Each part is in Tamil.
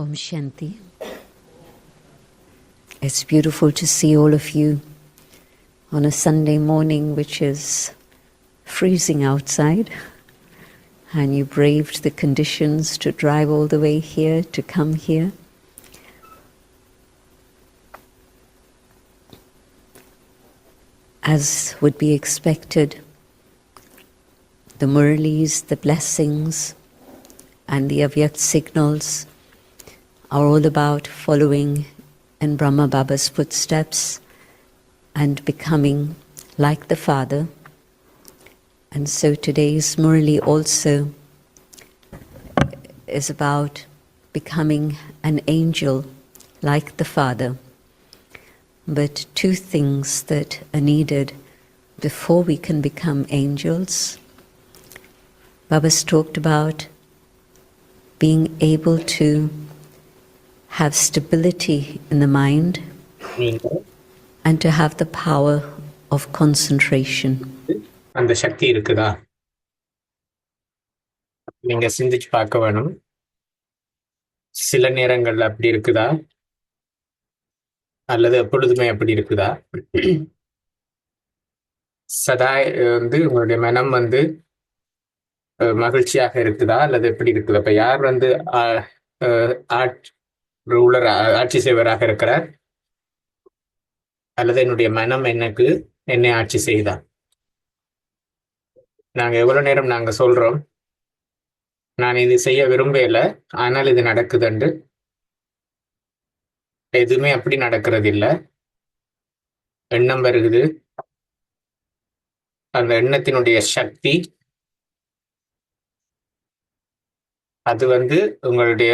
Om Shanti. It's beautiful to see all of you on a Sunday morning, which is freezing outside, and you braved the conditions to drive all the way here, to come here. As would be expected, the murlis, the blessings, and the Avyakt signals are all about following in Brahma Baba's footsteps and becoming like the Father. And so today's Murli also is about becoming an angel like the Father. But two things that are needed before we can become angels. Baba's talked about being able to have stability in the mind and to have the power of concentration. அந்த சக்தி இருக்குதா? நீங்க சிந்திச்சு பார்க்க வேணும். சில நேரங்கள்ல அப்படி இருக்குதா? அல்லது எப்பொழுதுமே அப்படி இருக்குதா? சதா வந்து உங்களுடைய மனம் வந்து மகிழ்ச்சியாக இருக்குதா? அல்லது எப்படி இருக்குது? அப்ப யார் வந்து ரூலர் ஆட்சி செய்வராக இருக்கிறார். அல்லது என்னுடைய மனம் எனக்கு என்னை ஆட்சி செய்தார். நாங்க எவ்வளவு நேரம் நாங்க சொல்றோம். நான் இது செய்ய விரும்பல ஆனால் இது நடக்குதுண்டு. எதுவுமே அப்படி நடக்கிறது இல்ல எண்ணம் வருகுது அந்த எண்ணத்தினுடைய சக்தி அது வந்து உங்களுடைய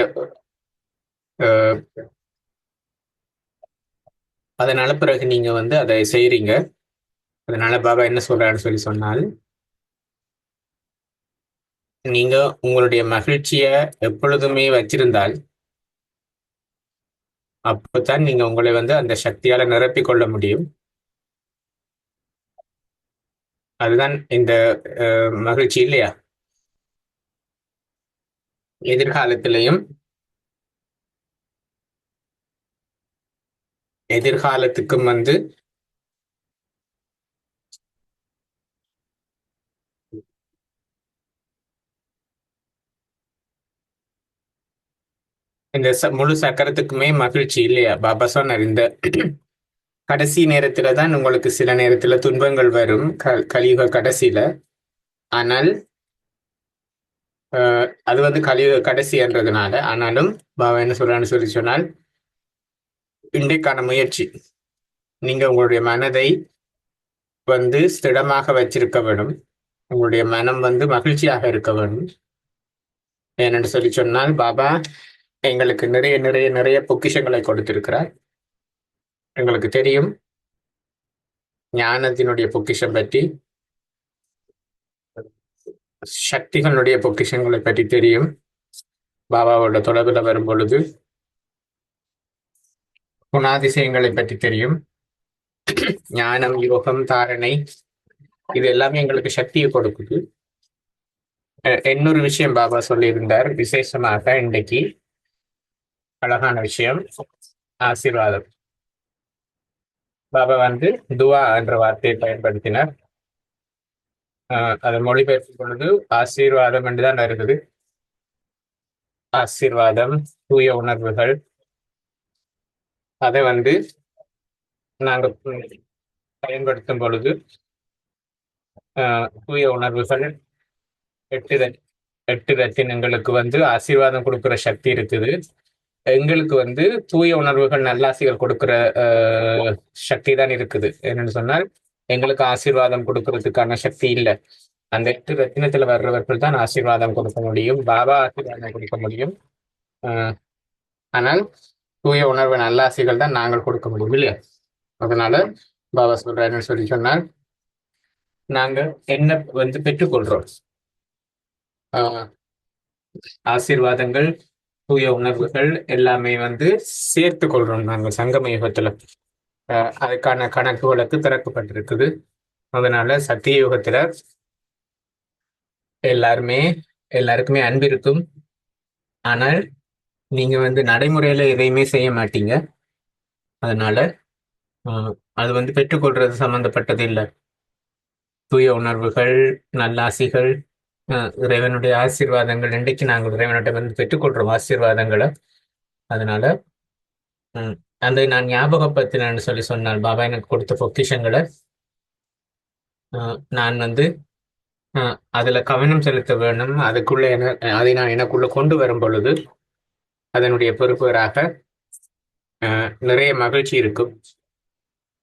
அதனால பிறகு நீங்க வந்து அதை செய்றீங்க. அதனால பாபா என்ன சொல்றாருன்னு சொல்லி சொன்னால் நீங்க உங்களுடைய மகிழ்ச்சிய எப்பொழுதுமே வச்சிருந்தால் அப்போதான் நீங்க உங்களை வந்து அந்த சக்தியால நிரப்பிக் கொள்ள முடியும். அதுதான் இந்த மகிழ்ச்சி இல்லையா? எதிர்காலத்திலையும் எதிர்காலத்துக்கும் வந்து இந்த ச- முழு சக்கரத்துக்குமே மகிழ்ச்சி இல்லையா? பாபா சொன்னார் இந்த கடைசி நேரத்துல தான் உங்களுக்கு சில நேரத்துல துன்பங்கள் வரும் க கலியுக கடைசியில. ஆனால் அது வந்து கலியுக கடைசின்றதுனால ஆனாலும் பாபா என்ன சொல்றான்னு சொல்லி சொன்னால் இன்றைக்கான முயற்சி. நீங்க உங்களுடைய மனதை வந்து ஸ்திடமாக வச்சிருக்க வேண்டும். உங்களுடைய மனம் வந்து மகிழ்ச்சியாக இருக்க வேண்டும். ஏனென்று சொல்லி சொன்னால் பாபா எங்களுக்கு நிறைய நிறைய நிறைய பொக்கிஷங்களை கொடுத்திருக்கிறார். எங்களுக்கு தெரியும். ஞானத்தினுடைய பொக்கிஷம் பற்றி சக்திகளுடைய பொக்கிஷங்களை பற்றி தெரியும். பாபாவோட தொடர்பில் வரும் பொழுது குணாதிசயங்களை பற்றி தெரியும். ஞானம் யோகம் தாரணை இது எல்லாமே எங்களுக்கு சக்தியை கொடுக்குது. இன்னொரு விஷயம் பாபா சொல்லியிருந்தார் விசேஷமாக இன்றைக்கு அழகான விஷயம் ஆசீர்வாதம். பாபா வந்து துவா என்ற வார்த்தையை பயன்படுத்தினார். ஆஹ் அதை மொழிபெயர்க்கும் பொழுது ஆசீர்வாதம் என்றுதான் இருக்குது ஆசீர்வாதம் தூய உணர்வுகள் அதை வந்து நாங்க பயன்படுத்தும் பொழுது ஆஹ் தூய உணர்வுகள் எட்டு எட்டு ரத்தினங்களுக்கு வந்து ஆசீர்வாதம் கொடுக்கிற சக்தி இருக்குது. எங்களுக்கு வந்து தூய உணர்வுகள் நல்லாசிகள் கொடுக்கிற சக்தி தான் இருக்குது. என்னன்னு சொன்னால் எங்களுக்கு ஆசீர்வாதம் கொடுக்கறதுக்கான சக்தி இல்லை. அந்த எட்டு ரத்தினத்துல வர்றவர்கள் தான் ஆசீர்வாதம் கொடுக்க முடியும் பாபா ஆசீர்வாதம் கொடுக்க முடியும். ஆஹ், ஆனால் தூய உணர்வு நல்லாசிகள் தான் நாங்கள் கொடுக்க முடியும் இல்லையா? அதனால பாபா சொல்றாருன்னு சொல்லி சொன்னால் நாங்க என்ன வந்து பெற்றுக்கொள்றோம்? ஆஹ், ஆசீர்வாதங்கள் தூய உணர்வுகள் எல்லாமே வந்து சேர்த்து கொள்றோம் நாங்கள் சங்கம யுகத்துல. அதுக்கான கணக்கு வழக்கு திறக்கப்பட்டிருக்குது. அதனால சத்திய யுகத்துல எல்லாருமே எல்லாருக்குமே அன்பு இருக்கும் ஆனால் நீங்க வந்து நடைமுறையில எதையுமே செய்ய மாட்டீங்க. அதனால அது வந்து பெற்றுக்கொள்றது சம்பந்தப்பட்டது இல்லை. தூய உணர்வுகள் நல்லாசிகள் இறைவனுடைய ஆசீர்வாதங்கள் இன்றைக்கு நாங்கள் இறைவனுடைய வந்து பெற்றுக்கொள்றோம் ஆசீர்வாதங்களை. அதனால அந்த நான் ஞாபகப்படுத்தினேன்னு சொல்லி சொன்னால் பாபா எனக்கு கொடுத்த பொக்கிஷங்களை நான் வந்து அதில் அதுல கவனம் செலுத்த வேணும். அதுக்குள்ள என அதை நான் எனக்குள்ள கொண்டு வரும் பொழுது அதனுடைய பொறுப்பவராக நிறைய மகிழ்ச்சி இருக்கும்.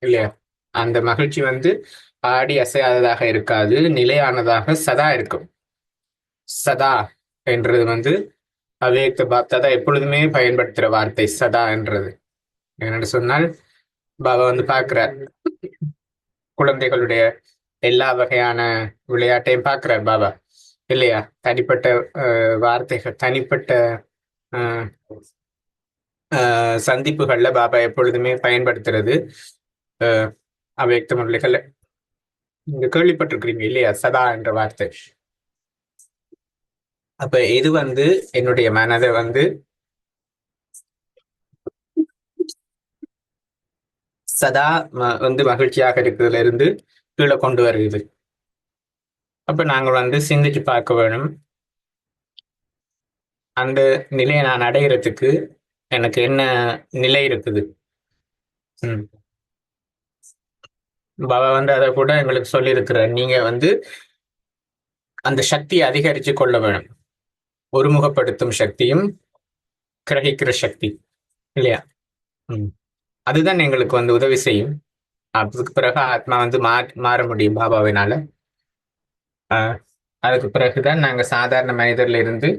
இல்லையா? அந்த மகிழ்ச்சி வந்து ஆடி அசையாததாக இருக்காது நிலையானதாக சதா இருக்கும். சதா என்றது வந்து அவ்வியக்த பாப்தாதா எப்பொழுதுமே பயன்படுத்துற வார்த்தை சதா என்றது. என்னென்னு சொன்னால் பாபா வந்து பார்க்கிறார். குழந்தைகளுடைய எல்லா வகையான விளையாட்டையும் பார்க்கிறார் பாபா. இல்லையா? தனிப்பட்ட வார்த்தைகள் தனிப்பட்ட சந்திப்புகள்ல பாபா எப்பொழுதுமே பயன்படுத்துறது அஹ், அவ்வியக்த முரளிகள் நீங்க கேள்விப்பட்டிருக்கிறீங்க இல்லையா? சதா என்ற வார்த்தை. அப்ப இது வந்து என்னுடைய மனதை வந்து சதா ம- வந்து மகிழ்ச்சியாக இருக்கிறதுல இருந்து கீழே கொண்டு வருகிறது. அப்ப நாங்கள் வந்து சிந்திச்சு பார்க்க வேணும். அந்த நிலையை நான் அடையிறதுக்கு எனக்கு என்ன நிலை இருக்குது? பாபா வந்து அதை கூட எங்களுக்கு சொல்லியிருக்கிறார். நீங்க வந்து அந்த சக்தியை அதிகரிச்சு கொள்ள வேணும் ஒருமுகப்படுத்தும் சக்தியும் கிரகிக்கிற சக்தி இல்லையா? ம். அதுதான் எங்களுக்கு வந்து உதவி செய்யும். அதுக்கு பிறகு ஆத்மா வந்து மா மாற முடியும் பாபாவினால. அதுக்கு பிறகுதான் நாங்க சாதாரண மனிதர்ல இருந்து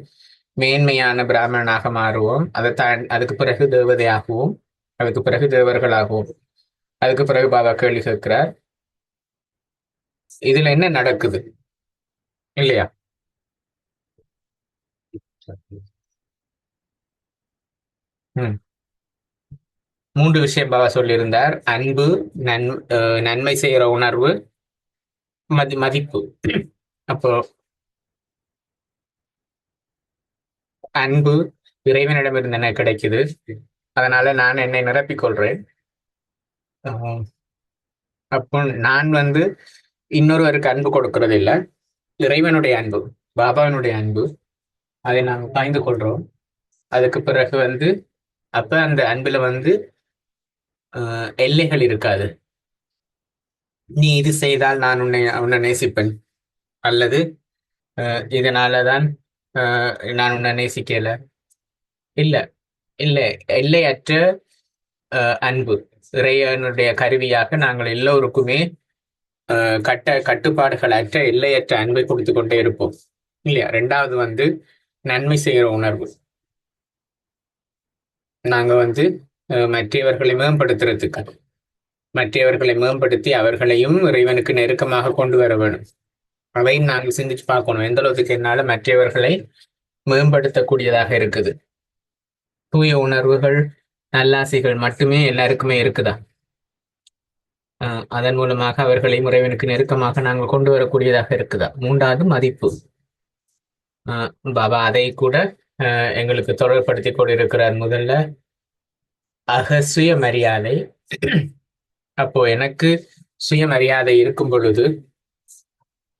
மேன்மையான பிராமணனாக மாறுவோம். அதை தான் அதுக்கு பிறகு தேவதையாகவும். அதுக்கு பிறகு தேவர்களாகவும். அதுக்கு பிறகு பாபா கேள்வி கேட்கிறார். இதுல என்ன நடக்குது? இல்லையா? ம். மூன்று விஷயம் பாபா சொல்லியிருந்தார். அன்பு நன் அஹ், நன்மை செய்யற உணர்வு மதி மதிப்பு. அப்போ அன்பு இறைவனிடமிருந்து எனக்கு கிடைக்குது. அதனால நான் என்னை நிரப்பிக் கொள்றேன். ஆஹ், அப்போ நான் வந்து இன்னொருவருக்கு அன்பு கொடுக்கறது இல்ல இறைவனுடைய அன்பு பாபாவினுடைய அன்பு அதை நாங்கள் பாய்ந்து கொள்றோம். அதுக்கு பிறகு வந்து அப்ப அந்த அன்புல வந்து ஆஹ், எல்லைகள் இருக்காது. நீ இது செய்தால் நான் உன்னை உன்னை நேசிப்பேன். அல்லது இதனாலதான் நான் உன்னை நேசிக்கல. இல்ல இல்ல எல்லையற்ற அன்பு. இறைவனுடைய கருவியாக நாங்கள் எல்லோருக்குமே கட்ட கட்டுப்பாடுகள் அற்ற எல்லையற்ற அன்பை கொடுத்து கொண்டே இருப்போம். இல்லையா? ரெண்டாவது வந்து நன்மை செய்கிற உணர்வு. நாங்க வந்து மற்றவர்களை மேம்படுத்துறதுக்கு மற்றவர்களை மேம்படுத்தி அவர்களையும் இறைவனுக்கு நெருக்கமாக கொண்டு வர வேணும். அதையும் நாங்கள் சிந்திச்சு பார்க்கணும். எந்த அளவுக்கு என்னால் மற்றவர்களை மேம்படுத்தக்கூடியதாக இருக்குது? தூய உணர்வுகள் நல்லாசிகள் மட்டுமே எல்லாருக்குமே இருக்குதா? ஆஹ் அதன் மூலமாக அவர்களை முறைவனுக்கு நெருக்கமாக நாங்கள் கொண்டு வரக்கூடியதாக இருக்குதா? மூன்றாவது மதிப்பு. ஆஹ் பாபா அதை கூட ஆஹ் எங்களுக்கு தொடர்படுத்தி கொண்டிருக்கிறார் முதல்ல. அகசுய மரியாதை அப்போ எனக்கு சுயமரியாதை இருக்கும் பொழுது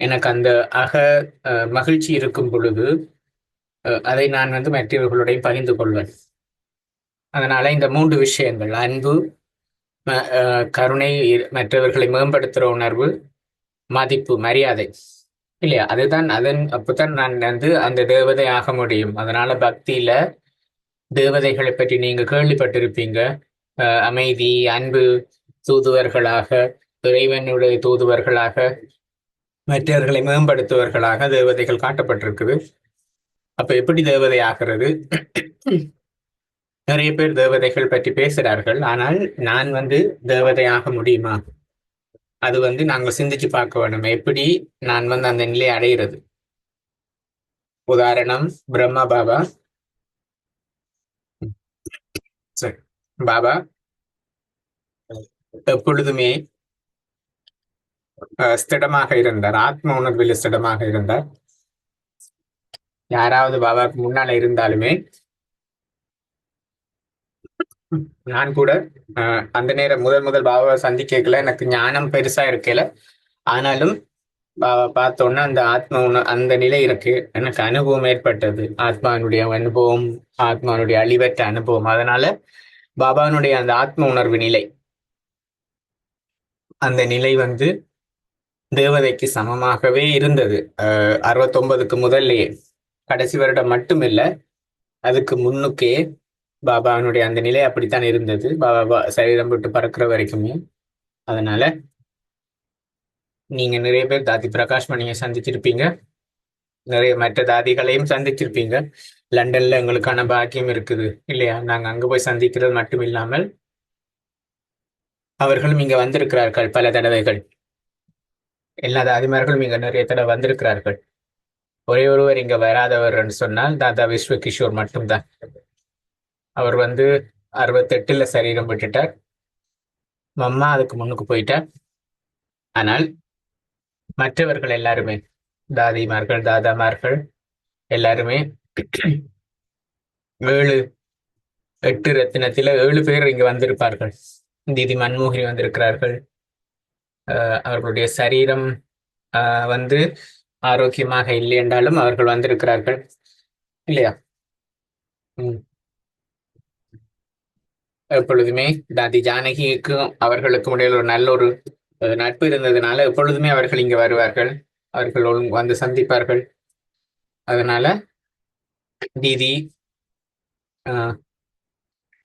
எனக்கு அந்த அக அஹ், மகிழ்ச்சி இருக்கும் பொழுது அஹ், அதை நான் வந்து மற்றவர்களுடைய பகிர்ந்து கொள்வேன். அதனால இந்த மூன்று விஷயங்கள் அன்பு அஹ், கருணை மற்றவர்களை மேம்படுத்துகிற உணர்வு மதிப்பு மரியாதை இல்லையா? அதுதான் அதன் அப்போதான் நான் வந்து அந்த தேவதை ஆக முடியும். அதனால பக்தியில தேவதைகளை பற்றி நீங்க கேள்விப்பட்டிருப்பீங்க. அஹ், அமைதி அன்பு தூதுவர்களாக இறைவனுடைய தூதுவர்களாக மற்றவர்களை மேம்படுத்துவர்களாக தேவதைகள் காட்டப்பட்டிருக்குது. அப்ப எப்படி தேவதை ஆகிறது? நிறைய பேர் தேவதைகள் பற்றி பேசுறார்கள் ஆனால் நான் வந்து தேவதையாக முடியுமா? அது வந்து நாங்கள் சிந்திச்சு பார்க்க வேணும் எப்படி நான் வந்து அந்த நிலையை அடைகிறது? உதாரணம் பிரம்மா பாபா. சரி பாபா. எப்பொழுதுமே ஸ்திடமாக இருந்தார். ஆத்ம உணர்வில் ஸ்திடமாக இருந்தார். யாராவது பாபாவுக்கு முன்னால இருந்தாலுமே நான் கூட அந்த நேரம் முதல் முதல் பாபாவை சந்திக்கல எனக்கு ஞானம் பெருசா இருக்கல. ஆனாலும் பாபா பார்த்தோன்னா அந்த ஆத்ம உண- அந்த நிலை இருக்கு. எனக்கு அனுபவம் ஏற்பட்டது. ஆத்மாவினுடைய அனுபவம் ஆத்மாவினுடைய அழிவற்ற அனுபவம். அதனால பாபாவினுடைய அந்த ஆத்ம உணர்வு நிலை அந்த நிலை வந்து தேவதைக்கு சமமாகவே இருந்தது. அஹ், அறுபத்தொன்பதுக்கு முதல்லயே கடைசி வருடம் மட்டுமில்ல அதுக்கு முன்னுக்கே பாபாவினுடைய அந்த நிலை அப்படித்தான் இருந்தது. பாபா சரீரம் விட்டு பறக்கிற வரைக்குமே. அதனால நீங்க நிறைய பேர் தாதி பிரகாஷ் மணியை சந்திச்சிருப்பீங்க. நிறைய மற்ற தாதிகளையும் சந்திச்சிருப்பீங்க. லண்டன்ல எங்களுக்கான பாக்கியம் இருக்குது இல்லையா? நாங்க அங்க போய் சந்திக்கிறது மட்டும் இல்லாமல் அவர்களும் இங்க வந்திருக்கிறார்கள் பல தடவைகள். எல்லா தாதிமார்களும் இங்க நிறைய தடவை வந்திருக்கிறார்கள். ஒரே ஒருவர் இங்க வராதவர் சொன்னால் தாதா விஸ்வ கிஷோர் மட்டும்தான். அவர் வந்து அறுபத்தெட்டுல சரீரம் விட்டுட்டார். மம்மா அதுக்கு முன்னுக்கு போயிட்டார். ஆனால் மற்றவர்கள் எல்லாருமே தாதிமார்கள் தாதாமார்கள் எல்லாருமே ஏழு எட்டு ரத்தினத்தில ஏழு பேர் இங்க வந்திருப்பார்கள். தீதி மன்மோகினி வந்திருக்கிறார்கள். அவர்களுடைய சரீரம் வந்து ஆரோக்கியமாக இல்லை என்றாலும் அவர்கள் வந்திருக்கிறார்கள். இல்லையா? உம் எப்பொழுதுமே தாதி ஜானகிக்கும் அவர்களுக்கும் இடையில் ஒரு நல்ல ஒரு நட்பு இருந்ததுனால எப்பொழுதுமே அவர்கள் இங்க வருவார்கள். அவர்கள் வந்து சந்திப்பார்கள். அதனால தீதி அஹ்,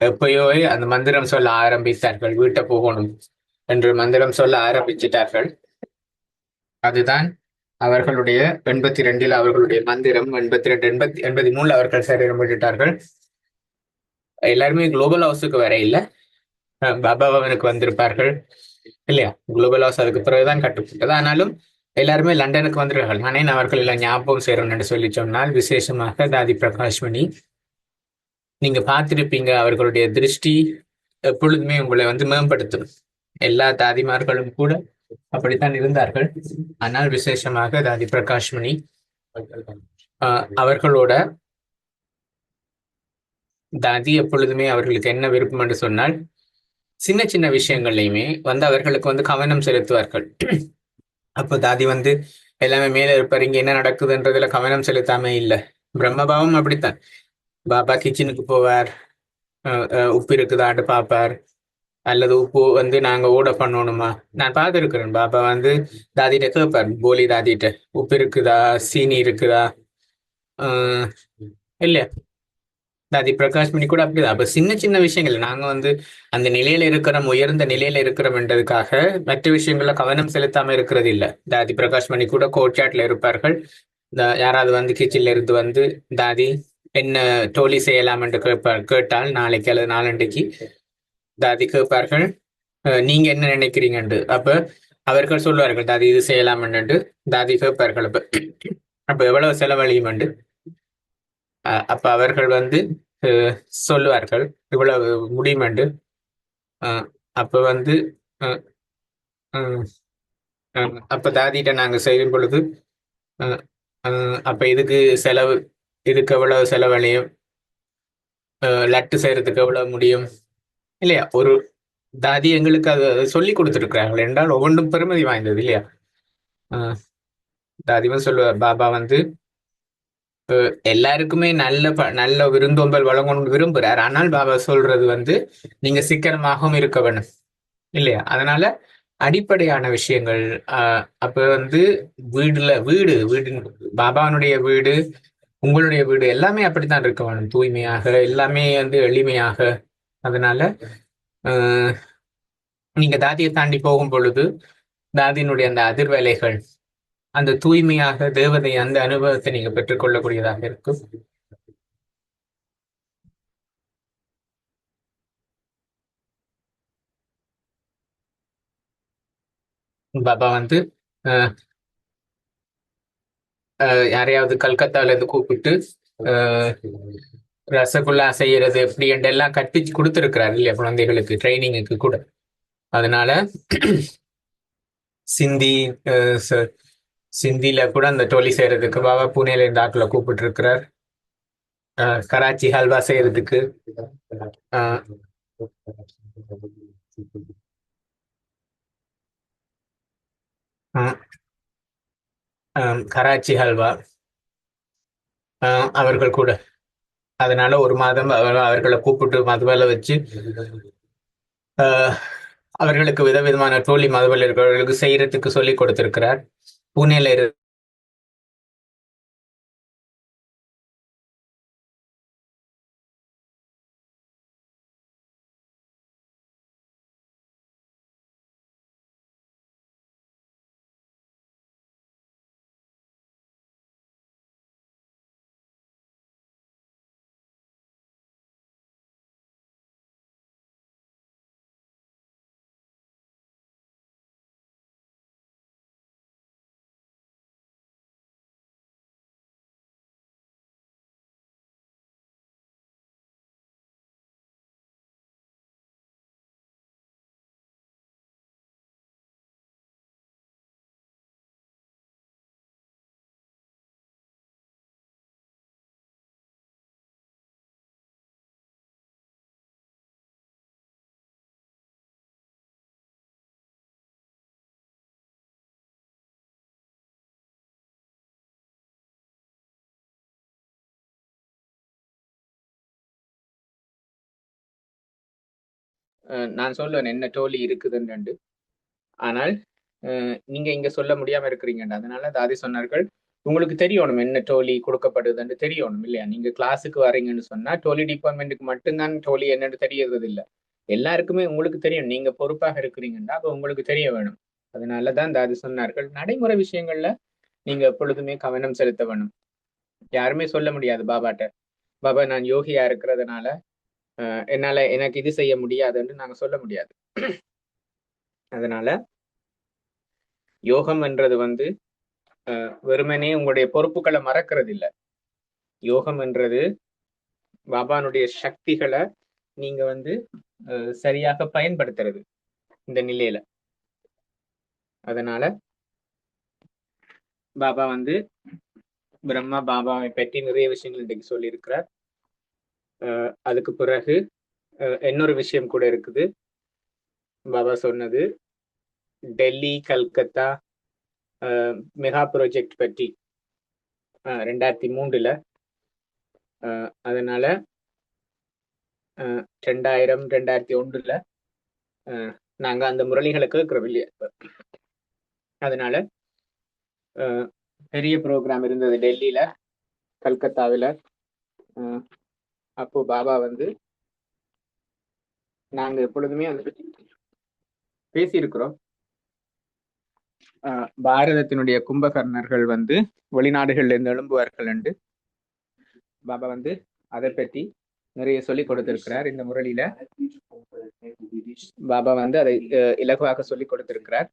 எப்பயோவே அந்த மந்திரம் சொல்ல ஆரம்பித்தார்கள். வீட்டை போகணும். என்று மந்திரம் சொல்ல ஆரம்பிச்சிட்டார்கள். அதுதான் அவர்களுடைய எண்பத்தி ரெண்டில் அவர்களுடைய மந்திரம் எண்பத்தி ரெண்டு எண்பத்தி எண்பத்தி மூணுல அவர்கள் சரீரம் விட்டுட்டார்கள். எல்லாருமே குளோபல் ஹவுஸுக்கு வர இல்லை. பாபா பவனுக்கு வந்திருப்பார்கள். இல்லையா? குளோபல் ஹவுஸ் அதுக்கு பிறகுதான் கட்டுப்பட்டது. ஆனாலும் எல்லாருமே லண்டனுக்கு வந்திருக்கார்கள் நானே அவர்கள் எல்லாம் ஞாபகம் செய்யறோம் என்று சொல்லி சொன்னால் விசேஷமாக தாதி பிரகாஷ்மணி நீங்க பார்த்திருப்பீங்க அவர்களுடைய திருஷ்டி எப்பொழுதுமே உங்களை வந்து மேம்படுத்தும். எல்லா தாதிமார்களும் கூட அப்படித்தான் இருந்தார்கள். ஆனால் விசேஷமாக தாதி பிரகாஷ்மணி ஆஹ் அவர்களோட தாதி எப்பொழுதுமே அவர்களுக்கு என்ன விருப்பம் என்று சொன்னால் சின்ன சின்ன விஷயங்கள்லையுமே வந்து அவர்களுக்கு வந்து கவனம் செலுத்துவார்கள். அப்போ தாதி வந்து எல்லாமே மேல இருப்பார் இங்க என்ன நடக்குதுன்றதுல கவனம் செலுத்தாம இல்ல. பிரம்மபாவம் அப்படித்தான். பாபா கிச்சனுக்கு போவார் அஹ் உப்பு இருக்குதான்னு பார்ப்பார். அல்லது உப்பு வந்து நாங்க ஊட பண்ணணுமா? நான் பார்த்துருக்கிறேன் பாபா வந்து தாதிட்ட கேட்பேன் போலி தாதிட்ட. உப்பு இருக்குதா? சீனி இருக்குதா? ஆஹ் இல்லையா தாதி பிரகாஷ் மணி கூட அப்படிதான். அப்ப சின்ன சின்ன விஷயங்கள் நாங்க வந்து அந்த நிலையில இருக்கிறோம் உயர்ந்த நிலையில இருக்கிறோம்ன்றதுக்காக மற்ற விஷயங்கள்ல கவனம் செலுத்தாம இருக்கிறது இல்ல தாதி பிரகாஷ் மணி கூட கோட்சாட்ல இருப்பார்கள். இந்த- யாராவது வந்து கிச்சன்ல இருந்து வந்து தாதி என்ன டோலி செய்யலாம் என்று கேட்பார் கேட்டால் நாளைக்கு அல்லது நாளண்டைக்கு தாதி கேட்பார்கள் நீங்க என்ன நினைக்கிறீங்கண்டு? அப்ப அவர்கள் சொல்லுவார்கள் தாதி இது செய்யலாம் என்று தாதி கேட்பார்கள் அப்ப அப்ப எவ்வளவு செலவழியும் அப்ப அவர்கள் வந்து சொல்லுவார்கள் இவ்வளவு முடியும் அப்ப வந்து அப்ப தாதிட்ட நாங்க செய்யும் பொழுது அப்ப இதுக்கு செலவு இதுக்கு எவ்வளவு செலவழியும்? லட்டு செய்யறதுக்கு எவ்வளவு முடியும்? இல்லையா? ஒரு தாதி எங்களுக்கு அது சொல்லி கொடுத்துருக்கிறார்கள் என்றால் ஒவ்வொன்றும் பெருமதி வாய்ந்தது இல்லையா? ஆஹ் தாதிமா சொல்லுவார் பாபா வந்து எல்லாருக்குமே நல்ல ப- நல்ல விருந்தோம்பல் வழங்கணும்னு விரும்புறார். ஆனால் பாபா சொல்றது வந்து நீங்க சிக்கனமாகவும் இருக்க வேணும். இல்லையா? அதனால அடிப்படையான விஷயங்கள் அப்ப வந்து வீடுல வீடு வீடு பாபானுடைய வீடு உங்களுடைய வீடு எல்லாமே அப்படித்தான் இருக்க வேணும். தூய்மையாக எல்லாமே வந்து எளிமையாக. அதனால ஆஹ் நீங்க தாதியை தாண்டி போகும் பொழுது தாதியினுடைய அந்த அதிர்வேலைகள் அந்த தூய்மையாக தேவதை அந்த அனுபவத்தை நீங்க பெற்றுக்கொள்ளக்கூடியதாக இருக்கும். பாபா வந்து ஆஹ் ஆஹ் யாரையாவது கல்கத்தால இருந்து கூப்பிட்டு ஆஹ் ரசகுல்லா செய்யறது எப்படி எல்லாம் கட்டி கொடுத்துருக்கிறாரு இல்லையா குழந்தைகளுக்கு ட்ரைனிங்குக்கு கூட. அதனால சிந்தி சிந்தியில ச- கூட அந்த டோலி செய்யறதுக்கு பாபா புனேல இருந்து ஆட்களை கூப்பிட்டு இருக்கிறார் கராச்சி ஹல்வா செய்யறதுக்கு. கராச்சி ஹல்வா. அவர்கள் கூட. அதனால ஒரு மாதம் அவர்களை கூப்பிட்டு மதுவலை வச்சு ஆஹ் அவர்களுக்கு விதவிதமான டோலி மதுவலர்களுக்கு செய்யறதுக்கு சொல்லி கொடுத்திருக்கிறார். புனேல இரு நான் சொல்லுவேன் என்ன டோலி இருக்குதுன்னு ஆனால் நீங்க இங்க சொல்ல முடியாம இருக்கிறீங்கன்னு அதனால தாதி சொன்னார்கள் உங்களுக்கு தெரியணும் என்ன டோலி கொடுக்கப்படுதுன்னு தெரியணும் இல்லையா? நீங்க கிளாஸுக்கு வரீங்கன்னு சொன்னா டோலி டிபார்ட்மெண்ட்டுக்கு மட்டும்தான் டோலி என்னன்னு தெரியறது இல்லை எல்லாருக்குமே உங்களுக்கு தெரியும். நீங்க பொறுப்பாக இருக்கிறீங்கன்னா அப்ப உங்களுக்கு தெரிய வேணும். அதனால தான் தாதி சொன்னார்கள் நடைமுறை விஷயங்கள்ல நீங்க எப்பொழுதுமே கவனம் செலுத்த வேணும். யாருமே சொல்ல முடியாது பாபாட்ட. பாபா நான் யோகியா இருக்கிறதுனால என்னால எனக்கு இது செய்ய முடியாதுன்னு நாங்க சொல்ல முடியாது. அதனால யோகம் என்றது வந்து வெறுமனே உங்களுடைய பொறுப்புகளை மறக்கிறது இல்ல யோகம் என்றது பாபானுடைய சக்திகளை நீங்க வந்து அஹ், சரியாக பயன்படுத்துறது இந்த நிலையில. அதனால பாபா வந்து பிரம்மா பாபாவை பற்றி நிறைய விஷயங்கள் இன்றைக்கு சொல்லியிருக்கிறார். அதுக்கு பிறகு இன்னொரு விஷயம் கூட இருக்குது. பாபா சொன்னது டெல்லி கல்கத்தா மெகா ப்ராஜெக்ட் பற்றி. ரெண்டாயிரத்தி மூன்றுல. அஹ், அதனால ரெண்டாயிரம் ரெண்டாயிரத்தி ஒன்றுல அஹ், நாங்க அந்த முரளிகளை கேட்கிறோம் இல்லையா அதனால பெரிய ப்ரோக்ராம் இருந்தது டெல்லியில கல்கத்தாவில். அப்போ பாபா வந்து நாங்க எப்பொழுதுமே அதை பற்றி பேசியிருக்கிறோம். பாரதத்தினுடைய கும்பகர்ணர்கள் வந்து வெளிநாடுகள்ல இருந்து எழும்புவார்கள் என்று பாபா வந்து அதை பற்றி நிறைய சொல்லி கொடுத்திருக்கிறார். இந்த முரளியில பாபா வந்து அதை இலகுவாக சொல்லி கொடுத்திருக்கிறார்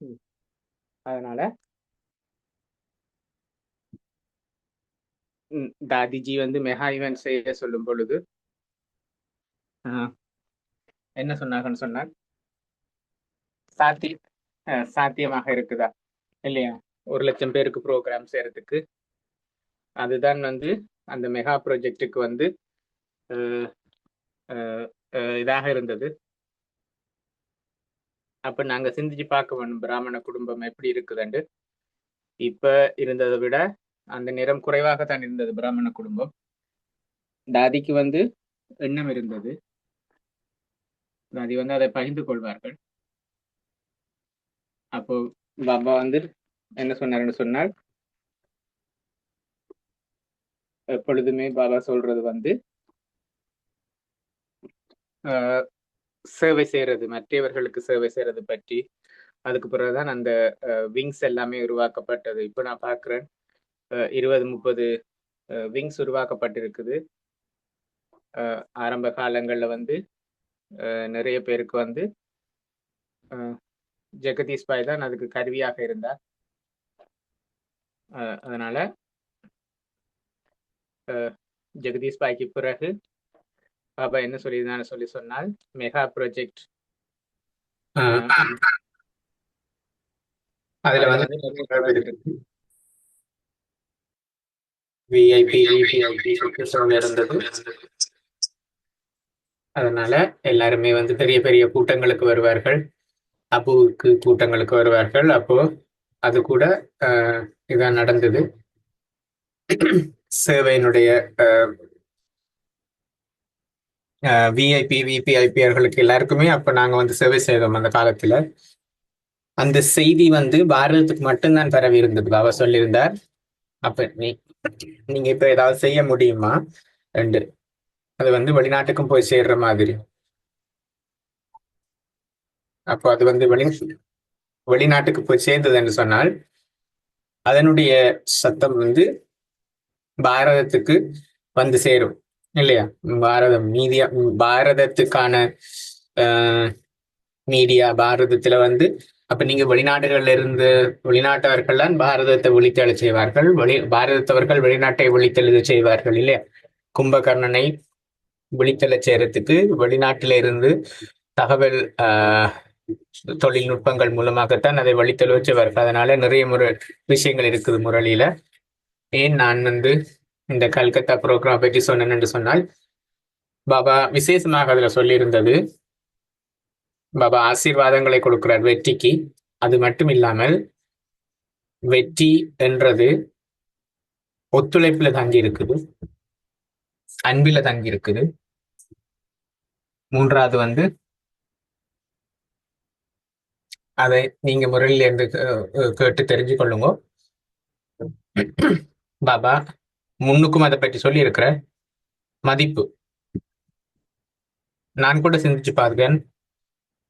ம். அதனால தாதிஜி வந்து மெகா இவன் செய்ய சொல்லும் பொழுது என்ன சொன்னாங்கன்னு சொன்னார் சாத்தி சாத்தியமாக இருக்குதா? இல்லையா? ஒரு லட்சம் பேருக்கு ப்ரோக்ராம் செய்யறதுக்கு அதுதான் வந்து அந்த மெகா ப்ராஜெக்டுக்கு வந்து இதாக இருந்தது. அப்ப நாங்க சிந்திச்சு பார்க்க வேணும் பிராமண குடும்பம் எப்படி இருக்குதுண்டு? இப்ப இருந்ததை விட அந்த நிறம் குறைவாகத்தான் இருந்தது பிராமண குடும்பம். தாதிக்கு வந்து எண்ணம் இருந்தது. தாதி வந்து அதை பகிர்ந்து கொள்வார்கள். அப்போ பாபா வந்து என்ன சொன்னாருன்னு சொன்னால் எப்பொழுதுமே பாபா சொல்றது வந்து ஆஹ், சேவை செய்யறது மற்றவர்களுக்கு சேவை செய்யறது பற்றி. அதுக்கு பிறகுதான் அந்த விங்ஸ் எல்லாமே உருவாக்கப்பட்டது. இப்போ நான் பார்க்குறேன் இருபது முப்பது விங்ஸ் உருவாக்கப்பட்டிருக்குது. ஆரம்ப காலங்களில் வந்து நிறைய பேருக்கு வந்து ஜெகதீஷ் பாய் தான் அதுக்கு கருவியாக இருந்தார். அதனால ஜெகதீஷ் பாய்க்கு பிறகு பாபா என்ன சொல்லியிருந்தான்னு சொல்லி சொன்னால் மெகா ப்ராஜெக்ட். அதுல வந்து. விஐபி இருந்தது. அதனால எல்லாருமே வந்து பெரிய பெரிய கூட்டங்களுக்கு வருவார்கள். அப்புவுக்கு கூட்டங்களுக்கு வருவார்கள். அப்போ அது கூட இதான் நடந்தது. சேவையினுடைய விஐபி விபிஐபிஆர்களுக்கு எல்லாருக்குமே அப்போ நாங்க வந்து சேவை செய்தோம் அந்த காலத்துல. அந்த செய்தி வந்து பாரதத்துக்கு மட்டும்தான் பரவி இருந்தது அவர் சொல்லியிருந்தார். அப்ப நீ நீங்க இப்ப ஏதாவது செய்ய முடியுமா? ரெண்டு. அது வந்து வெளிநாட்டுக்கும் போய் சேர்ற மாதிரி. அப்போ அது வந்து வெளி வெளிநாட்டுக்கு போய் சேர்ந்தது என்று சொன்னால் அதனுடைய சத்தம் வந்து பாரதத்துக்கு வந்து சேரும். இல்லையா? பாரதம் மீடியா பாரதத்துக்கான மீடியா பாரதத்துல வந்து அப்ப நீங்க வெளிநாடுகள்ல இருந்து வெளிநாட்டவர்கள் தான் பாரதத்தை ஒளித்தெழ செய்வார்கள். வெளி பாரதத்தவர்கள் வெளிநாட்டை ஒளித்தெழுத செய்வார்கள் இல்லையா? கும்பகர்ணனை விழித்தெழச் செய்யறதுக்கு வெளிநாட்டில இருந்து தகவல் ஆஹ், தொழில்நுட்பங்கள் மூலமாகத்தான் அதை வழித்தெழுவ செய்வார்கள் அதனால நிறைய முறை விஷயங்கள் இருக்குது முரளியில. ஏன் நான் வந்து இந்த கல்கத்தா ப்ரோக்ராம் பற்றி சொன்னேன் என்று சொன்னால் பாபா விசேஷமாக அதுல சொல்லியிருந்தது. பாபா ஆசீர்வாதங்களை கொடுக்கிறார் வெற்றிக்கு. அது மட்டும் இல்லாமல் வெற்றி என்றது ஒத்துழைப்புல தங்கி இருக்குது. அன்பில தங்கி இருக்குது. மூன்றாவது வந்து அதை நீங்க முறையில் இருந்து கேட்டு தெரிஞ்சு கொள்ளுங்க பாபா முன்னுக்கும் அதை பற்றி சொல்லியிருக்கிற மதிப்பு. நான் கூட சிந்திச்சு பார்க்கேன்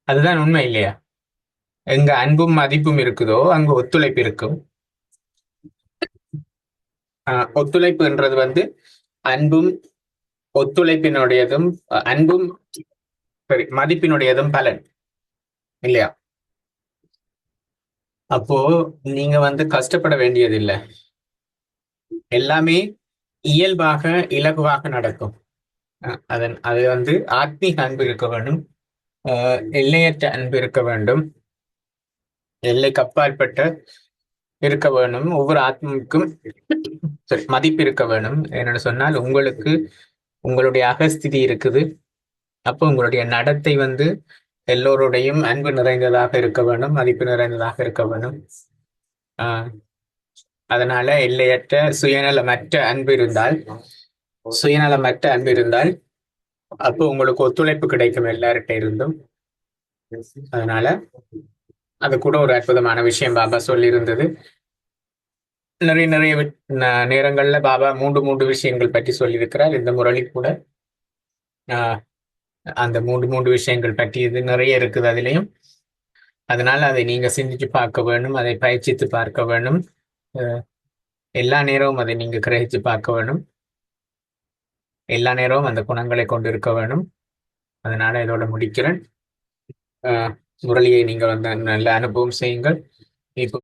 அதுதான் உண்மை இல்லையா? எங்க அன்பும் மதிப்பும் இருக்குதோ அங்க ஒத்துழைப்பு இருக்கும். ஒத்துழைப்புன்றது வந்து அன்பும் ஒத்துழைப்பினுடையதும் அஹ் அன்பும் சரி மதிப்பினுடையதும் பலன் இல்லையா? அப்போ நீங்க வந்து கஷ்டப்பட வேண்டியதில்லை. எல்லாமே இயல்பாக இலகுவாக நடக்கும். அஹ் அதன் அது வந்து ஆத்மீக அன்பு இருக்க வேண்டும். எல்லையற்ற அன்பு இருக்க வேண்டும். எல்லைக்கு அப்பாற்பட்ட இருக்க வேணும் ஒவ்வொரு ஆத்மாவுக்கும் மதிப்பு இருக்க வேணும் என்னென்னு சொன்னால் உங்களுக்கு உங்களுடைய அகஸ்திதி இருக்குது. அப்போ உங்களுடைய நடத்தை வந்து எல்லோருடையும் அன்பு நிறைந்ததாக இருக்க வேண்டும் மதிப்பு நிறைந்ததாக இருக்க வேண்டும். ஆஹ் அதனால எல்லையற்ற சுயநலமற்ற அன்பு இருந்தால் சுயநலமற்ற அன்பு இருந்தால் அப்போ உங்களுக்கு ஒத்துழைப்பு கிடைக்கும் எல்லார்கிட்ட இருந்தும். அதனால அது கூட ஒரு அற்புதமான விஷயம் பாபா சொல்லியிருந்தது. நிறைய நிறைய நேரங்கள்ல பாபா மூன்று மூன்று விஷயங்கள் பற்றி சொல்லியிருக்கிறார். இந்த முரளி கூட ஆஹ் அந்த மூன்று மூன்று விஷயங்கள் பற்றி இது நிறைய இருக்குது அதுலயும். அதனால அதை நீங்க சிந்திச்சு பார்க்க வேணும் அதை பயிற்சித்து பார்க்க வேணும். எல்லா நேரமும் அதை நீங்க கிரகிச்சு பார்க்க வேணும். எல்லா நேரமும் அந்த குணங்களை கொண்டிருக்க வேணும். அதனால இதோட முடிக்கிறேன். ஆஹ் முரளியை நீங்கள் வந்து நல்ல அனுபவம் செய்யுங்கள். இப்போ